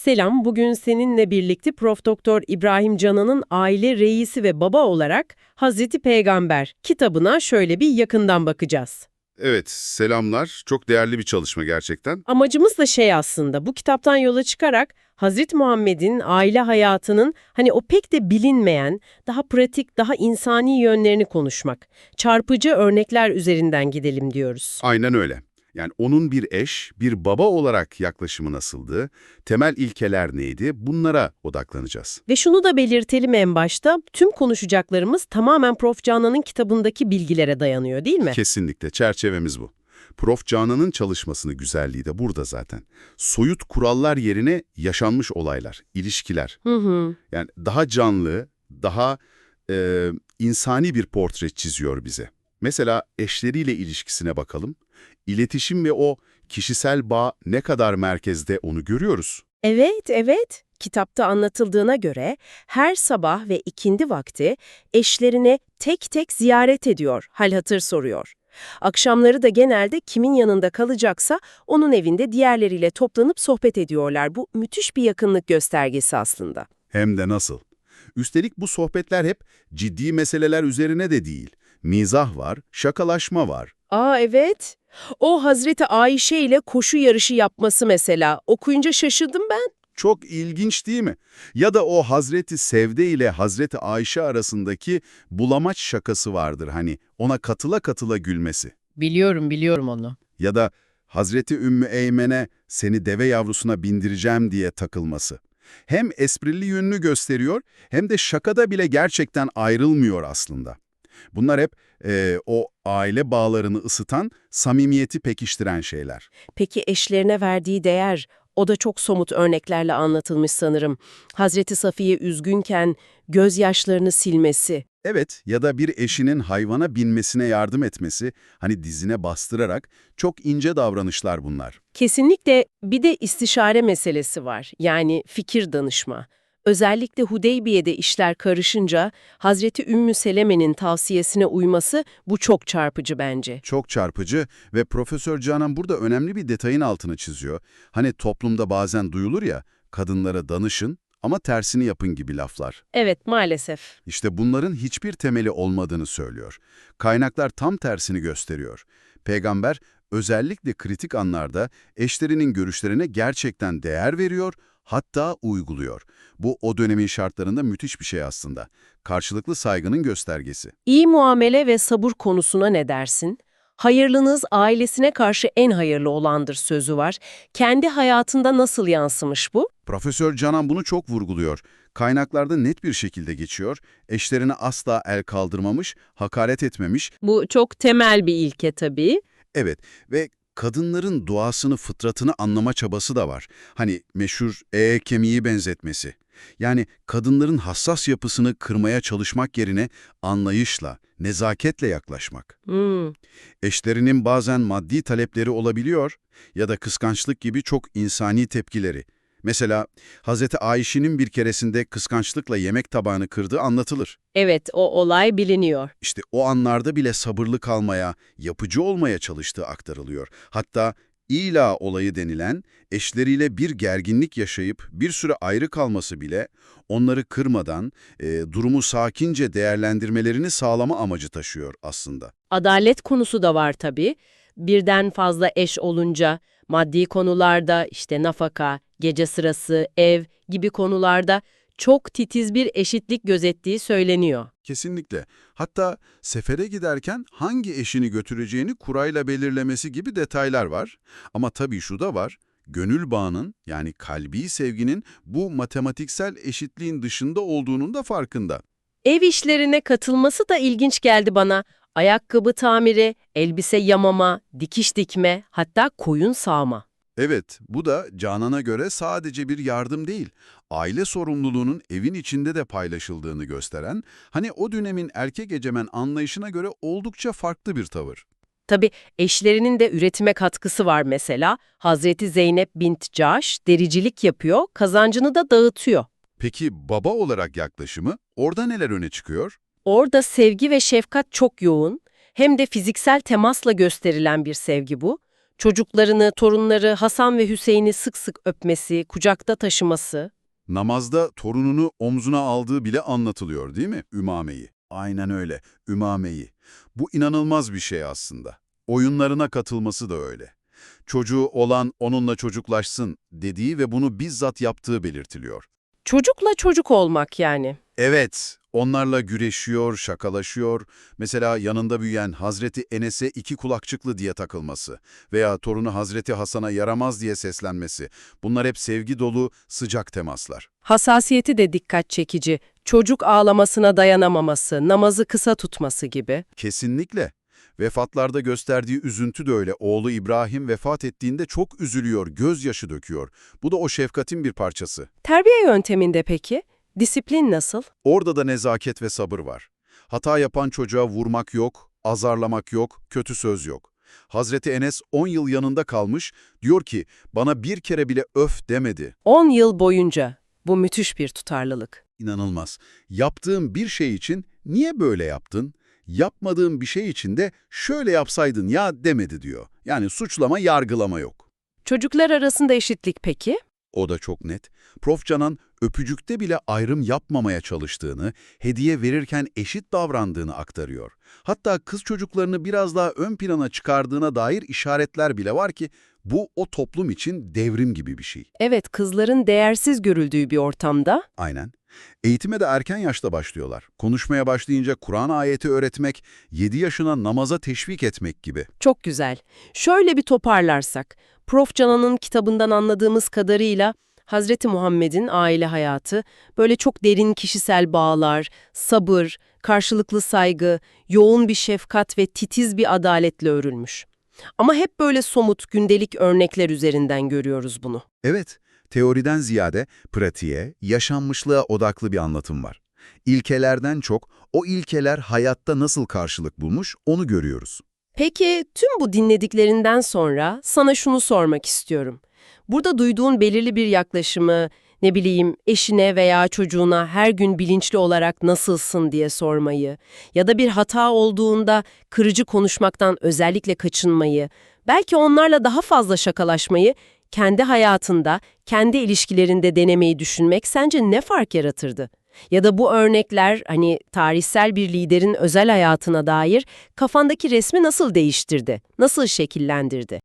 Selam, bugün seninle birlikte Prof. Doktor İbrahim Canan'ın aile reisi ve baba olarak Hazreti Peygamber kitabına şöyle bir yakından bakacağız. Evet, selamlar. Çok değerli bir çalışma gerçekten. Amacımız da şey aslında, bu kitaptan yola çıkarak Hazreti Muhammed'in aile hayatının hani o pek de bilinmeyen, daha pratik, daha insani yönlerini konuşmak. Çarpıcı örnekler üzerinden gidelim diyoruz. Aynen öyle. Yani onun bir eş, bir baba olarak yaklaşımı nasıldı, temel ilkeler neydi, bunlara odaklanacağız. Ve şunu da belirtelim en başta, tüm konuşacaklarımız tamamen Prof. Canan'ın kitabındaki bilgilere dayanıyor değil mi? Kesinlikle çerçevemiz bu. Prof. Canan'ın çalışmasını güzelliği de burada zaten. Soyut kurallar yerine yaşanmış olaylar, ilişkiler. Hı hı. Yani daha canlı, daha e, insani bir portre çiziyor bize. Mesela eşleriyle ilişkisine bakalım. İletişim ve o kişisel bağ ne kadar merkezde onu görüyoruz. Evet, evet. Kitapta anlatıldığına göre her sabah ve ikindi vakti eşlerini tek tek ziyaret ediyor, hal hatır soruyor. Akşamları da genelde kimin yanında kalacaksa onun evinde diğerleriyle toplanıp sohbet ediyorlar. Bu müthiş bir yakınlık göstergesi aslında. Hem de nasıl. Üstelik bu sohbetler hep ciddi meseleler üzerine de değil. Mizah var, şakalaşma var. Aa evet. O Hazreti Ayşe ile koşu yarışı yapması mesela. Okuyunca şaşırdım ben. Çok ilginç değil mi? Ya da o Hazreti Sevde ile Hazreti Ayşe arasındaki bulamaç şakası vardır hani ona katıla katıla gülmesi. Biliyorum, biliyorum onu. Ya da Hazreti Ümmü Eymen'e seni deve yavrusuna bindireceğim diye takılması. Hem esprili yönünü gösteriyor hem de şakada bile gerçekten ayrılmıyor aslında. Bunlar hep eee, o aile bağlarını ısıtan, samimiyeti pekiştiren şeyler. Peki eşlerine verdiği değer, o da çok somut örneklerle anlatılmış sanırım. Hazreti Safiye üzgünken gözyaşlarını silmesi. Evet ya da bir eşinin hayvana binmesine yardım etmesi, hani dizine bastırarak çok ince davranışlar bunlar. Kesinlikle bir de istişare meselesi var. Yani fikir danışma. Özellikle Hudeybiye'de işler karışınca Hazreti Ümmü Seleme'nin tavsiyesine uyması bu çok çarpıcı bence. Çok çarpıcı ve Profesör Canan burada önemli bir detayın altını çiziyor. Hani toplumda bazen duyulur ya, kadınlara danışın ama tersini yapın gibi laflar. Evet maalesef. İşte bunların hiçbir temeli olmadığını söylüyor. Kaynaklar tam tersini gösteriyor. Peygamber özellikle kritik anlarda eşlerinin görüşlerine gerçekten değer veriyor, hatta uyguluyor. Bu o dönemin şartlarında müthiş bir şey aslında. Karşılıklı saygının göstergesi. İyi muamele ve sabır konusuna ne dersin? Hayırlınız ailesine karşı en hayırlı olandır sözü var. Kendi hayatında nasıl yansımış bu? Profesör Canan bunu çok vurguluyor. Kaynaklarda net bir şekilde geçiyor. Eşlerine asla el kaldırmamış, hakaret etmemiş. Bu çok temel bir ilke tabii. Evet ve kadınların doğasını, fıtratını anlama çabası da var. Hani meşhur e kemiği benzetmesi. Yani kadınların hassas yapısını kırmaya çalışmak yerine anlayışla, nezaketle yaklaşmak. Hmm. Eşlerinin bazen maddi talepleri olabiliyor ya da kıskançlık gibi çok insani tepkileri. Mesela Hazreti Ayşe'nin bir keresinde kıskançlıkla yemek tabağını kırdığı anlatılır. Evet, o olay biliniyor. İşte o anlarda bile sabırlı kalmaya, yapıcı olmaya çalıştığı aktarılıyor. Hatta ila olayı denilen eşleriyle bir gerginlik yaşayıp bir süre ayrı kalması bile onları kırmadan e, durumu sakince değerlendirmelerini sağlama amacı taşıyor aslında. Adalet konusu da var tabii. Birden fazla eş olunca maddi konularda işte nafaka, gece sırası, ev gibi konularda çok titiz bir eşitlik gözettiği söyleniyor. Kesinlikle. Hatta sefere giderken hangi eşini götüreceğini kurayla belirlemesi gibi detaylar var. Ama tabii şu da var. Gönül bağının yani kalbi sevginin bu matematiksel eşitliğin dışında olduğunun da farkında. Ev işlerine katılması da ilginç geldi bana. Ayakkabı tamiri, elbise yamama, dikiş dikme, hatta koyun sağma. Evet, bu da Canan'a göre sadece bir yardım değil, aile sorumluluğunun evin içinde de paylaşıldığını gösteren, hani o dönemin erkek egemen anlayışına göre oldukça farklı bir tavır. Tabii eşlerinin de üretime katkısı var mesela. Hazreti Zeynep bint Caş dericilik yapıyor, kazancını da dağıtıyor. Peki baba olarak yaklaşımı orada neler öne çıkıyor? Orada sevgi ve şefkat çok yoğun. Hem de fiziksel temasla gösterilen bir sevgi bu. Çocuklarını, torunları Hasan ve Hüseyin'i sık sık öpmesi, kucakta taşıması. Namazda torununu omzuna aldığı bile anlatılıyor değil mi? Ümame'yi. Aynen öyle, Ümame'yi. Bu inanılmaz bir şey aslında. Oyunlarına katılması da öyle. Çocuğu olan onunla çocuklaşsın dediği ve bunu bizzat yaptığı belirtiliyor. Çocukla çocuk olmak yani. Evet, onlarla güreşiyor, şakalaşıyor. Mesela yanında büyüyen Hazreti Enes'e iki kulakçıklı diye takılması veya torunu Hazreti Hasan'a yaramaz diye seslenmesi. Bunlar hep sevgi dolu, sıcak temaslar. Hassasiyeti de dikkat çekici. Çocuk ağlamasına dayanamaması, namazı kısa tutması gibi. Kesinlikle. Vefatlarda gösterdiği üzüntü de öyle. Oğlu İbrahim vefat ettiğinde çok üzülüyor, gözyaşı döküyor. Bu da o şefkatin bir parçası. Terbiye yönteminde peki? Disiplin nasıl? Orada da nezaket ve sabır var. Hata yapan çocuğa vurmak yok, azarlamak yok, kötü söz yok. Hazreti Enes 10 yıl yanında kalmış, diyor ki bana bir kere bile öf demedi. 10 yıl boyunca. Bu müthiş bir tutarlılık. İnanılmaz. Yaptığım bir şey için niye böyle yaptın? Yapmadığım bir şey için de şöyle yapsaydın ya demedi diyor. Yani suçlama, yargılama yok. Çocuklar arasında eşitlik peki? O da çok net. Prof Canan öpücükte bile ayrım yapmamaya çalıştığını, hediye verirken eşit davrandığını aktarıyor. Hatta kız çocuklarını biraz daha ön plana çıkardığına dair işaretler bile var ki bu o toplum için devrim gibi bir şey. Evet, kızların değersiz görüldüğü bir ortamda Aynen. Eğitime de erken yaşta başlıyorlar. Konuşmaya başlayınca Kur'an ayeti öğretmek, 7 yaşına namaza teşvik etmek gibi. çok güzel. Şöyle bir toparlarsak, Prof. Canan'ın kitabından anladığımız kadarıyla Hazreti Muhammed'in aile hayatı böyle çok derin kişisel bağlar, sabır, karşılıklı saygı, yoğun bir şefkat ve titiz bir adaletle örülmüş. Ama hep böyle somut, gündelik örnekler üzerinden görüyoruz bunu. Evet, teoriden ziyade pratiğe, yaşanmışlığa odaklı bir anlatım var. İlkelerden çok o ilkeler hayatta nasıl karşılık bulmuş onu görüyoruz. Peki tüm bu dinlediklerinden sonra sana şunu sormak istiyorum. Burada duyduğun belirli bir yaklaşımı, ne bileyim eşine veya çocuğuna her gün bilinçli olarak nasılsın diye sormayı ya da bir hata olduğunda kırıcı konuşmaktan özellikle kaçınmayı, belki onlarla daha fazla şakalaşmayı kendi hayatında, kendi ilişkilerinde denemeyi düşünmek sence ne fark yaratırdı? Ya da bu örnekler hani tarihsel bir liderin özel hayatına dair kafandaki resmi nasıl değiştirdi, nasıl şekillendirdi?